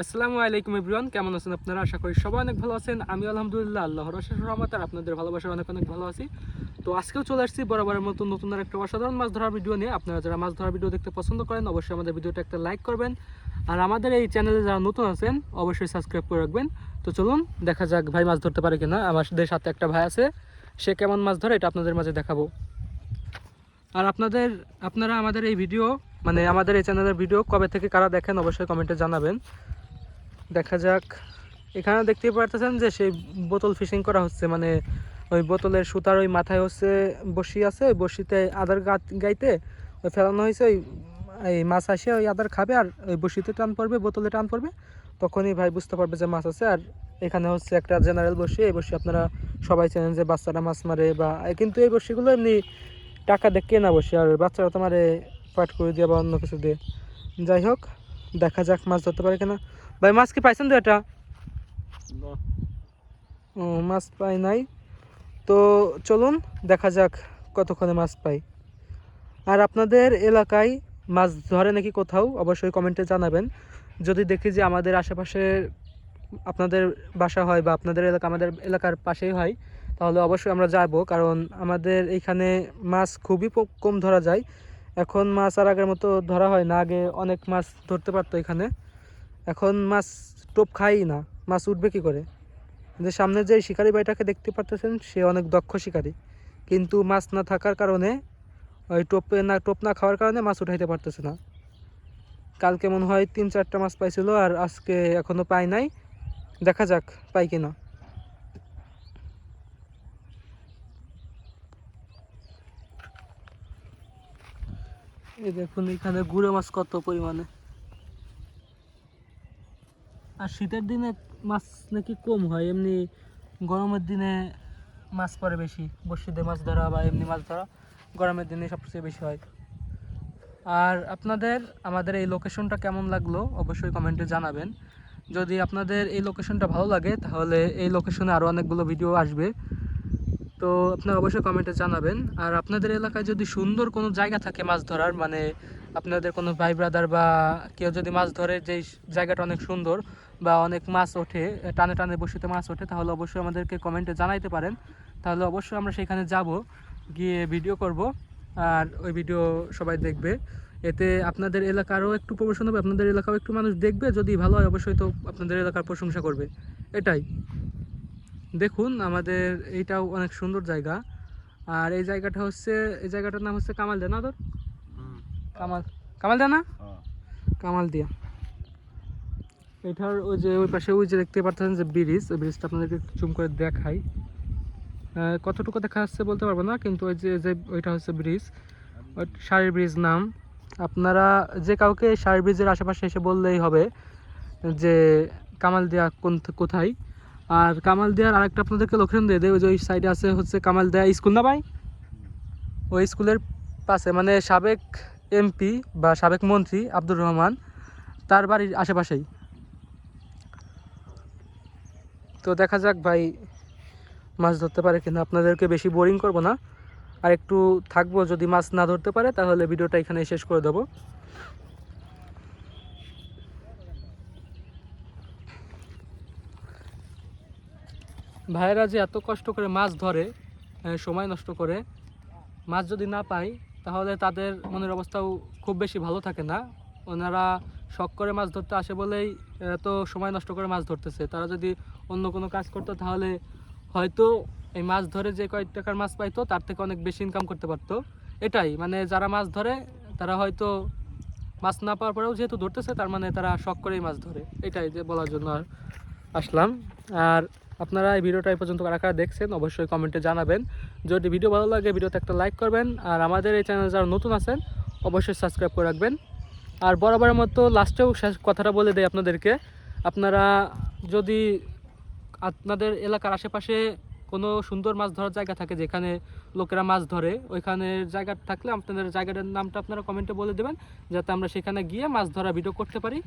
আসসালামু আলাইকুম এভরিওয়ান, কেমন আছেন আপনারা? আশা করি সবাই অনেক ভালো আছেন। আমি আলহামদুলিল্লাহ, আল্লাহর অশেষ রহমত, আর আপনাদের ভালোবাসার অনেক অনেক ভালো আছি। তো আজকেও চলে আসছি বরাবরের মতো নতুন আর একটা অসাধারণ মাছ ধরার ভিডিও নিয়ে। আপনারা যারা মাছ ধরার ভিডিও দেখতে পছন্দ করেন, অবশ্যই আমাদের ভিডিওটা একটা লাইক করবেন। আর আমাদের এই চ্যানেলে যারা নতুন আছেন, অবশ্যই সাবস্ক্রাইব করে রাখবেন। তো চলুন, দেখা যাক ভাই মাছ ধরতে পারে কিনা। আমাদের সাথে একটা ভাই আছে, সে কেমন মাছ ধরে এটা আপনাদের মাঝে দেখাবো। আর আপনাদের, আপনারা আমাদের এই ভিডিও মানে আমাদের এই চ্যানেলের ভিডিও কবে থেকে কারা দেখেন, অবশ্যই কমেন্টে জানাবেন। দেখা যাক। এখানে দেখতে পারতেছেন যে সেই বোতল ফিশিং করা হচ্ছে মানে ওই বোতলের সুতার ওই মাথায় হচ্ছে বসি আছে, ওই বসিতে আদার গাইতে ওই ফেলানো হয়েছে, ওই, এই মাছ আসে, ওই আদার খাবে আর ওই বসিতে টান পড়বে, বোতলে টান পড়বে। তখনই ভাই বুঝতে পারবে যে মাছ আছে, আর এখানে হচ্ছে একটা জেনারেল বসি, এই বসি আপনারা সবাই চেনেন যে বাচ্চারা মাছ মারে বা কিন্তু এই বসিগুলো এমনি টাকা দিয়ে কেনা বসি, আর বাচ্চারা তো মারে, পাট করে দিয়ে বা অন্য কিছু দিয়ে। যাই হোক, দেখা যাক মাছ ধরতে পারে কিনা। ভাই মাছ কি পাইছেন তো এটা? ও মাছ পাই নাই। তো চলুন দেখা যাক কতক্ষণে মাছ পাই। আর আপনাদের এলাকায় মাছ ধরে নাকি কোথাও অবশ্যই কমেন্টে জানাবেন। যদি দেখি যে আমাদের আশেপাশে আপনাদের বাসা হয় বা আপনাদের এলাকা আমাদের এলাকার পাশেই হয় তাহলে অবশ্যই আমরা যাব। কারণ আমাদের এইখানে মাছ খুবই কম ধরা যায়। এখন মাছ আর আগের মতো ধরা হয় না। আগে অনেক মাছ ধরতে পারতো এখানে। এখন মাছ টোপ খাই না, মাছ উঠবে কি করে? যে সামনে যে শিকারি ভাইটাকে দেখতে পারতেছেন, সে অনেক দক্ষ শিকারি। কিন্তু মাছ না থাকার কারণে, ওই টোপে না, টোপ না খাওয়ার কারণে মাছ উঠাইতে পারতেছে না। কালকে মনে হয় তিন, চারটা মাছ পাইছিল, আর আজকে এখনও পাই নাই। দেখা যাক পাই কিনা। এই দেখুন, এখানে গুঁড়ো মাছ কত পরিমাণে। আর শীতের দিনে মাছ নাকি কম হয়, এমনি গরমের দিনে মাছ পড়ে বেশি। বর্ষিতে মাছ ধরা বা এমনি মাছ ধরা গরমের দিনে সবচেয়ে বেশি হয়। আর আপনাদের, আমাদের এই লোকেশনটা কেমন লাগল অবশ্যই কমেন্টে জানাবেন। যদি আপনাদের এই লোকেশনটা ভালো লাগে, তাহলে এই লোকেশনে আরও অনেকগুলো ভিডিও আসবে। তো আপনারা অবশ্যই কমেন্টে জানাবেন। আর আপনাদের এলাকায় যদি সুন্দর কোনো জায়গা থাকে মাছ ধরার মানে আপনাদের কোনো ভাই ব্রাদার বা কেউ যদি মাছ ধরে যেই জায়গাটা অনেক সুন্দর বা অনেক মাছ ওঠে, টানে টানে বসিতে মাছ ওঠে, তাহলে অবশ্যই আমাদেরকে কমেন্টে জানাইতে পারেন। তাহলে অবশ্যই আমরা সেখানে যাব, গিয়ে ভিডিও করব, আর ওই ভিডিও সবাই দেখবে। এতে আপনাদের এলাকারও একটু প্রমোশন হবে, আপনাদের এলাকাও একটু মানুষ দেখবে, যদি ভালো হয় অবশ্যই তো আপনাদের এলাকার প্রশংসা করবে। এটাই। দেখুন আমাদের এইটাও অনেক সুন্দর জায়গা। আর এই জায়গাটা হচ্ছে এই জায়গাটার নাম হচ্ছে কামাল না তোর? কামাল কামাল না? কামাল দিয়া এটার ওই যে ওই পাশে ওই যে দেখতে পাচ্ছেন যে ব্রিজ ওই ব্রিজটা আপনাদেরকে জুম করে দেখাই। কতটুকু দেখা যাচ্ছে বলতে পারব না কিন্তু ওই যে যে ওইটা হচ্ছে ব্রিজ। ওই শাড়ির ব্রিজ নাম। আপনারা যে কাউকে শাড়ির ব্রিজের আশেপাশে এসে বললেই হবে যে কামাল দিয়া কোন কোথায়? আর কামাল দেয়ার আরেকটা আপনাদেরকে লোকেশন দিয়ে দেয় ওই যে ওই সাইডে আছে হচ্ছে কামাল দেয়া স্কুল না ভাই? ওই স্কুলের পাশে মানে সাবেক এমপি বা সাবেক মন্ত্রী আব্দুর রহমান তার বাড়ির আশেপাশেই। তো দেখা যাক ভাই মাছ ধরতে পারে কিনা আপনাদেরকে বেশি বোরিং করব না। আর একটু থাকব যদি মাছ না ধরতে পারে তাহলে ভিডিওটা এখানে শেষ করে দেবো। ভাইয়েরা যে এত কষ্ট করে মাছ ধরে সময় নষ্ট করে, মাছ যদি না পায়, তাহলে তাদের মনের অবস্থাও খুব বেশি ভালো থাকে না। ওনারা শখ করে মাছ ধরতে আসে বলেই এত সময় নষ্ট করে মাছ ধরতেছে। তারা যদি অন্য কোনো কাজ করতো, তাহলে হয়তো এই মাছ ধরে যে কয়েক টাকার মাছ পাইতো, তার থেকে অনেক বেশি ইনকাম করতে পারতো। এটাই মানে যারা মাছ ধরে, তারা হয়তো মাছ না পাওয়ার পরেও যেহেতু ধরতেছে, তার মানে তারা শখ করেই মাছ ধরে। এটাই যে বলার জন্য আসলাম। আর আপনারা এই ভিডিওটা এই পর্যন্ত কারা দেখছেন, অবশ্যই কমেন্টে জানাবেন। যদি ভিডিও ভালো লাগে, ভিডিওতে একটা লাইক করবেন। আর আমাদের এই চ্যানেল যারা নতুন আছেন, অবশ্যই সাবস্ক্রাইব করে রাখবেন। আর বরাবরের মতো লাস্টেও শেষ কথাটা বলে দেয় আপনাদেরকে। আপনারা যদি আপনাদের এলাকার আশেপাশে কোনো সুন্দর মাছ ধরার জায়গা থাকে, যেখানে লোকেরা মাছ ধরে, ওইখানে জায়গা থাকলে আপনাদের জায়গাটার নামটা আপনারা কমেন্টে বলে দেবেন, যাতে আমরা সেখানে গিয়ে মাছ ধরা ভিডিও করতে পারি।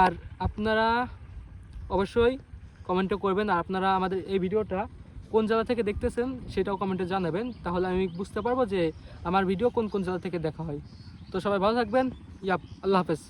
আর আপনারা অবশ্যই কমেন্টে করবেন আর আপনারা আমাদের এই ভিডিওটা কোন জায়গা থেকে দেখতেছেন সেটাও কমেন্টে জানাবেন। তাহলে আমি বুঝতে পারব যে আমার ভিডিও কোন কোন জায়গা থেকে দেখা হয়। তো সবাই ভালো থাকবেন। ইয়াপ, আল্লাহ হাফেজ।